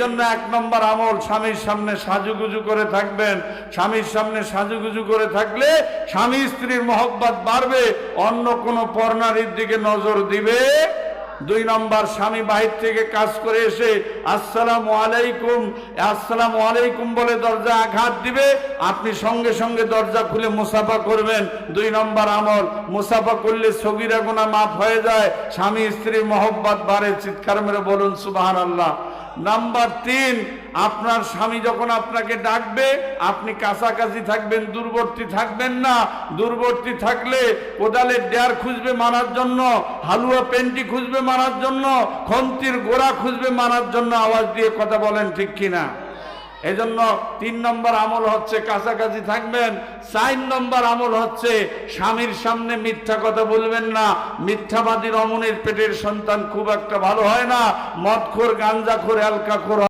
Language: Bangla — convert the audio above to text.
জন্য এক নম্বর আমল, স্বামীর সামনে সাজুগুজু করে থাকবেন। স্বামীর সামনে সাজুগুজু করে থাকলে স্বামী স্ত্রীর মহব্বত বাড়বে, অন্য কোনো পর্নারীর দিকে নজর দিবে। দুই নম্বর, স্বামী বাহির থেকে কাজ করে এসে, আসসালাম আলাইকুম। আসসালামু আলাইকুম বলে দরজা আঘাত দিবে। আপনি সঙ্গে সঙ্গে দরজা খুলে মুসাফা করবেন। দুই নম্বর আমল, মুসাফা করলে সগিরা গুণা মাফ হয়ে যায়। স্বামী স্ত্রীর মহব্বত বাড়ে। চিৎকার মেরে বলুন সুবাহান আল্লাহ নাম্বার তিন, আপনার স্বামী যখন আপনাকে ডাকবে, আপনি কাছাকাছি থাকবেন, দূরবর্তী থাকবেন না। দূরবর্তী থাকলে কোদালের ডেয়ার খুঁজবে মারার জন্য, হালুয়া পেন্টি খুঁজবে মারার জন্য, খন্তির গোড়া খুঁজবে মারার জন্য আওয়াজ দিয়ে কথা বলেন ঠিক কিনা? এজন্য তিন নম্বর আমল হচ্ছে কাছাকাছি থাকবেন, চার নম্বর আমল হচ্ছে স্বামীর সামনে মিথ্যা কথা বলবেন না। মিথ্যাবাদী রমণের পেটের সন্তান খুব একটা ভালো হয় না। মদখোর, গাঞ্জাখোর অ্যালকাখোর